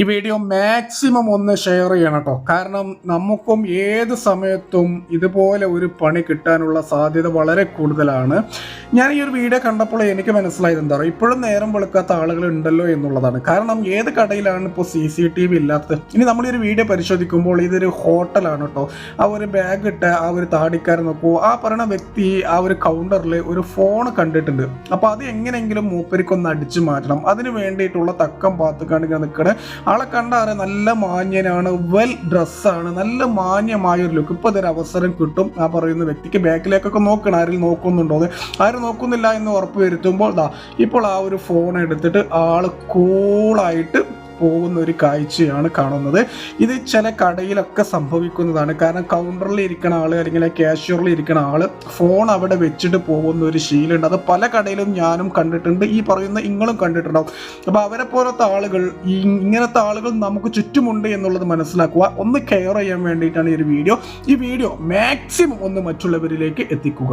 ഈ video maximum ഒന്ന് share ചെയ്യണം കേട്ടോ കാരണം നമുക്കും ഏത് സമയത്തും ഇതുപോലെ ഒരു പണി കിട്ടാനുള്ള സാധ്യത വളരെ കൂടുതലാണ്. ഞാൻ ഈ ഒരു വീഡിയോ കണ്ടപ്പോൾ എനിക്ക് മനസ്സിലായത് എന്താ പറയുക ഇപ്പോഴും നേരം വെളുക്കാത്ത ആളുകൾ ഉണ്ടല്ലോ എന്നുള്ളതാണ്. കാരണം ഏത് കടയിലാണ് ഇപ്പോൾ സി സി ടി വി ഇല്ലാത്തത്? ഇനി നമ്മൾ ഈ ഒരു വീഡിയോ പരിശോധിക്കുമ്പോൾ ഇതൊരു ഹോട്ടലാണ് കേട്ടോ ആ ഒരു ബാഗ് ഇട്ട ആ ഒരു താടിക്കാരൻ നോക്കൂ ആ പറയുന്ന വ്യക്തി ആ ഒരു കൗണ്ടറിൽ ഒരു ഫോൺ കണ്ടിട്ടുണ്ട്. അപ്പോൾ അത് എങ്ങനെയെങ്കിലും മൂപ്പരിക്കൊന്ന് അടിച്ചു മാറ്റണം. അതിന് വേണ്ടിയിട്ടുള്ള തക്കം പാത്തുക്കാണ്ട് ഇങ്ങനെ നിൽക്കണേ ആളെ കണ്ടാൽ നല്ല മാന്യനാണ് വെൽ ഡ്രസ്സാണ് നല്ല മാന്യമായ ഒരു ലുക്ക് ഇപ്പോൾ ഇതൊരു അവസരം കിട്ടും. ആ പറയുന്ന വ്യക്തിക്ക് ബാക്കിലേക്കൊക്കെ നോക്കണം. ആരും നോക്കുന്നുണ്ടോ അത്? ആരും നോക്കുന്നില്ല എന്ന് ഉറപ്പ് വരുത്തുമ്പോൾ ദാ ഇപ്പോൾ ആ ഒരു ഫോൺ എടുത്തിട്ട് ആൾ കൂളായിട്ട് പോകുന്ന ഒരു കാഴ്ചയാണ് കാണുന്നത്. ഇത് ചില കടയിലൊക്കെ സംഭവിക്കുന്നതാണ്. കാരണം കൗണ്ടറിൽ ഇരിക്കുന്ന ആൾ അല്ലെങ്കിൽ ക്യാഷ്യറിൽ ഇരിക്കുന്ന ആൾ ഫോൺ അവിടെ വെച്ചിട്ട് പോകുന്ന ഒരു ശീലമുണ്ട്. അത് പല കടയിലും ഞാനും കണ്ടിട്ടുണ്ട്. ഈ പറയുന്ന നിങ്ങളും കണ്ടിട്ടുണ്ടാവും. അപ്പോൾ അവരെ പോലത്തെ ആളുകൾ ഇങ്ങനത്തെ ആളുകൾ നമുക്ക് ചുറ്റുമുണ്ട് എന്നുള്ളത് മനസ്സിലാക്കുക. ഒന്ന് കെയർ ചെയ്യാൻ വേണ്ടിയിട്ടാണ് ഈ ഒരു വീഡിയോ ഈ വീഡിയോ മാക്സിമം ഒന്ന് മറ്റുള്ളവരിലേക്ക് എത്തിക്കുക.